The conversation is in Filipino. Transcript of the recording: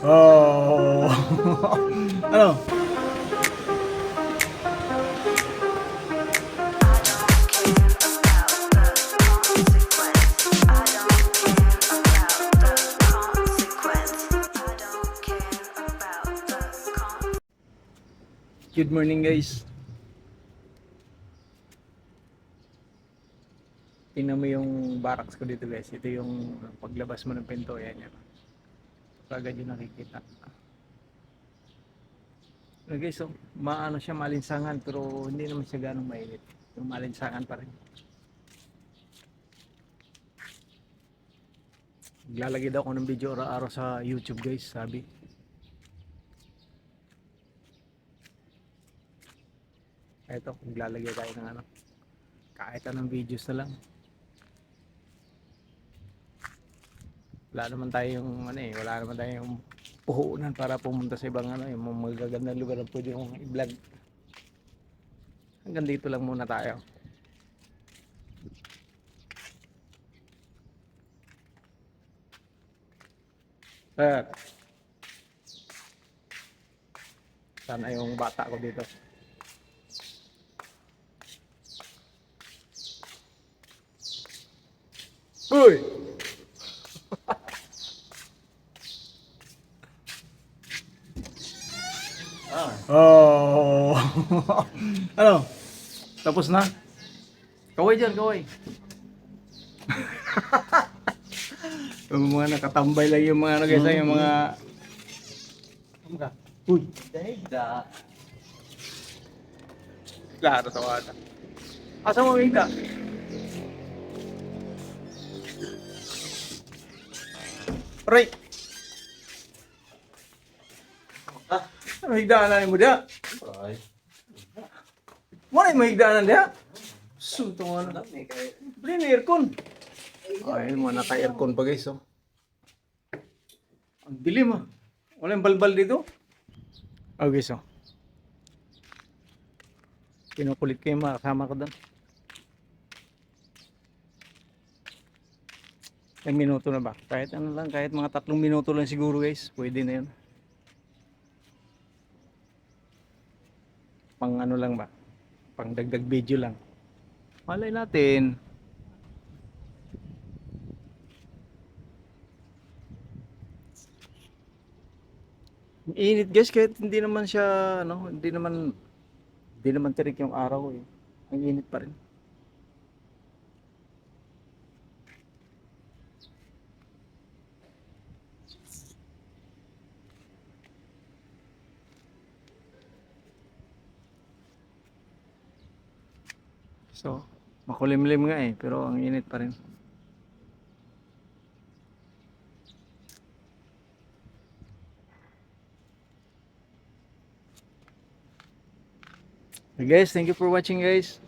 Oh. ano? Good morning guys. Tingnan mo yung barracks ko dito guys. Ito yung paglabas mo ng pinto. Yan yan. Kagad yung nakikita. Guys, so, maano siya malinsangan pero hindi naman siya ganong mainit. Yung malinsangan pa rin. Maglalagay daw ako ng video araw-araw sa YouTube guys, sabi. Eto, maglalagay tayo ng ano. Kahit anong videos na lang. Wala naman tayong ano eh, wala naman tayong puhunan para pumunta sa ibang ano, yung mga lugar na pwede kong i-vlog. Hanggang dito lang muna tayo. Sir. Sana yung bata ko dito. Uy! Oh. ano? Tapos na? Kaway dyan, kaway. yung mga nakatambay lang yung mga ano guys, ah, yung mga... Ano ka? Uy! Dahil Klaro tawada. Asa mo ka? Right. Ah. Ano higdaanan mo dia? Ay. Mo na yung mahigdaanan dia? Suto nga na. Bili na aircon. Ay, mo naka-aircon pa guys, oh. Ang dilim ah. Wala yung balbal dito. Oh guys, oh. Kinukulit ko yung mga kasama ko doon. Ilang minuto na ba? Kahit ano lang, kahit mga tatlong minuto lang siguro guys. Pwede na yun. Pang ano lang ba? Pang dagdag video lang. Malay natin. Init guys kahit hindi naman siya ano, hindi naman hindi naman tirik yung araw eh. Ang init pa rin. So, makulimlim nga eh, pero ang init pa rin. Okay guys, thank you for watching guys.